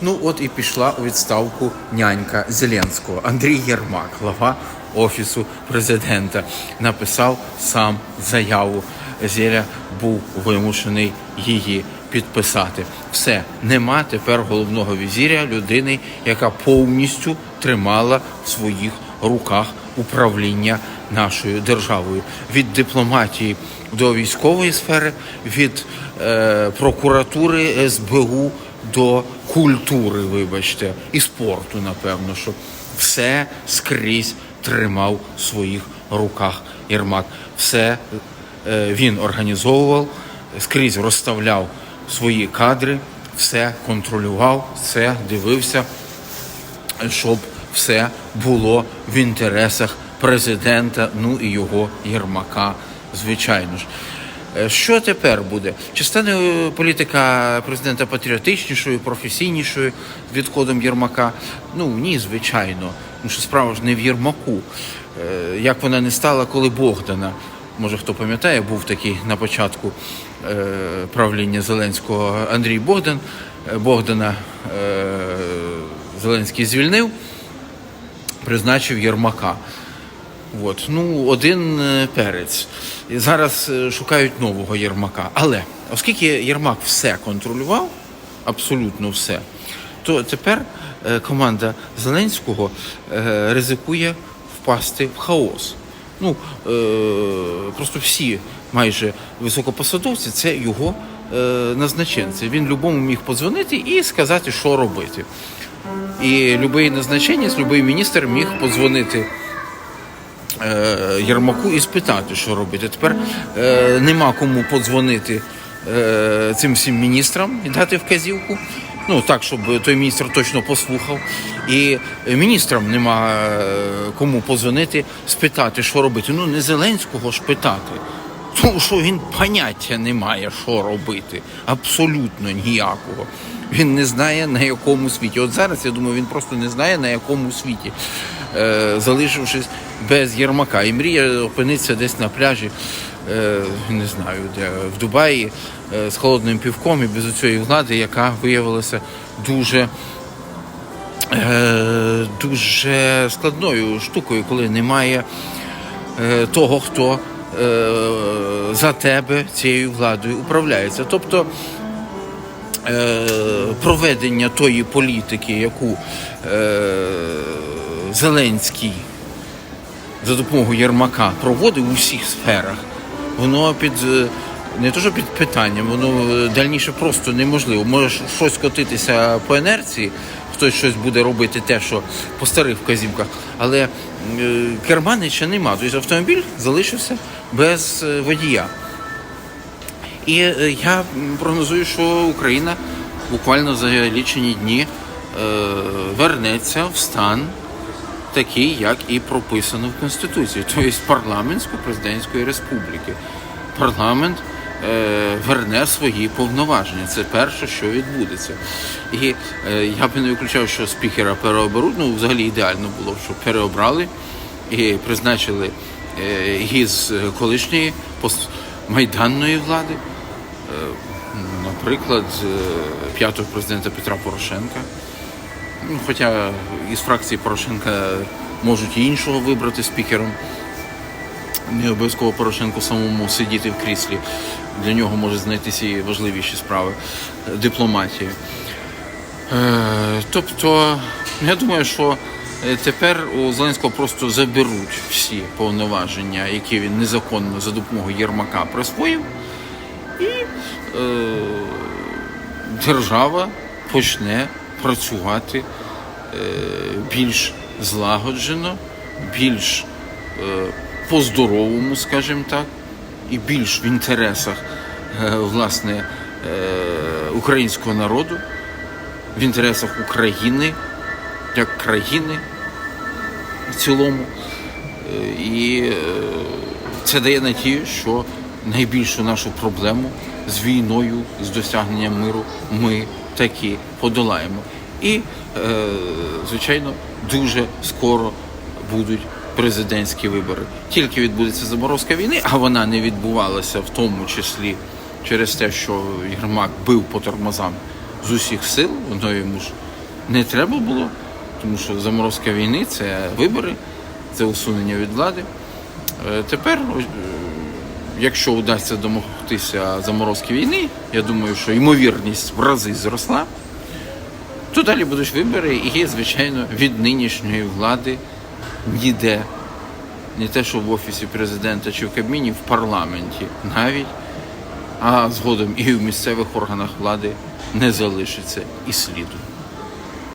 Ну от і пішла у відставку нянька Зеленського. Андрій Єрмак, глава офісу президента, написав сам заяву. Зеля був вимушений її підписати. Все, нема тепер головного візіря людини, яка повністю тримала в своїх руках управління нашою державою від дипломатії до військової сфери, від е, прокуратури СБУ до культури, вибачте, і спорту, напевно, що все скрізь тримав в своїх руках Єрмак. Все е, він організовував, скрізь розставляв свої кадри, все контролював, все дивився, щоб все було в інтересах президента, ну і його Єрмака, звичайно ж. Е, Що тепер буде? Чи стане е, політика президента патріотичнішою, професійнішою відходом Єрмака? Ну ні, звичайно. Тому що справа ж не в Єрмаку. Е, Як вона не стала, коли Богдана. Може, хто пам'ятає, був такий на початку правління Зеленського Андрій Богдан. Богдана Зеленський звільнив, призначив Єрмака. От. Ну, один е, перець. Зараз е, шукають нового Єрмака. Але оскільки Єрмак все контролював, абсолютно все, то тепер е, команда Зеленського ризикує впасти в хаос. Ну, просто всі майже високопосадовці це його назначенці. Він любому міг подзвонити і сказати, що робити. І будь-який назначенець, будь-який міністр міг подзвонити е, Єрмаку і спитати, що робити. Тепер е, нема кому подзвонити е, цим всім міністрам і дати вказівку. Ну так, щоб той міністр точно послухав. І міністрам нема кому подзвонити, спитати, що робити. Ну не Зеленського ж питати. Тому що він поняття не має, що робити. Абсолютно ніякого. Він не знає на якому світі. От зараз я думаю, він просто не знає на якому світі, залишившись без Єрмака. І мріє опинитися десь на пляжі, е, не знаю, де в Дубаї е, з холодним півком і без цієї влади, яка виявилася дуже. Е, дуже складною штукою, коли немає е, того, хто е, за тебе цією владою управляється. Тобто е, проведення тої політики, яку е, Зеленський за допомогою Єрмака проводив у всіх сферах, воно під е, не то, що під питанням, воно е, дальніше просто неможливо. Може щось котитися по інерції, хтось щось буде робити те, що по старих вказівках, але е, керманича нема. Тобто автомобіль залишився без водія. І я прогнозую, що Україна буквально за лічені дні вернеться в стан такий, як і прописано в Конституції, тобто парламентсько-президентської республіки. Парламент е, верне свої повноваження. Це перше, що відбудеться. І е, я б не виключав, що спікера переоберуть. Ну, взагалі ідеально було щоб переобрали і призначили е, із колишньої постмайданної влади, е, наприклад, е, п'ятого президента Петра Порошенка. Ну, Хоча із фракції Порошенка можуть і іншого вибрати спікером. Не обов'язково Порошенку самому сидіти в кріслі. Для нього може знайтися і важливіші справи дипломатії. Е, тобто, я думаю, що е, тепер у Зеленського просто заберуть всі повноваження, які він незаконно за допомогою Єрмака присвоїв, і е, держава почне працювати е, більш злагоджено, більш е, по-здоровому, скажімо так, і більш в інтересах е, власне українського народу, в інтересах України як країни в цілому. І це дає надію, що найбільшу нашу проблему з війною, з досягненням миру ми таки подолаємо. І, е, звичайно, дуже скоро будуть президентські вибори. Тільки відбудеться заморозка війни, а вона не відбувалася в тому числі через те, що Єрмак бив по тормозам з усіх сил, воно йому ж не треба було, тому що заморозка війни це вибори, це усунення від влади. Е, Тепер, е, якщо вдасться домогтися заморозки війни, я думаю, що ймовірність в рази зросла. То далі будуть вибори, і, звичайно, від нинішньої влади ніде, не те, що в офісі президента чи в Кабміні, в парламенті навіть, а згодом і в місцевих органах влади не залишиться і сліду.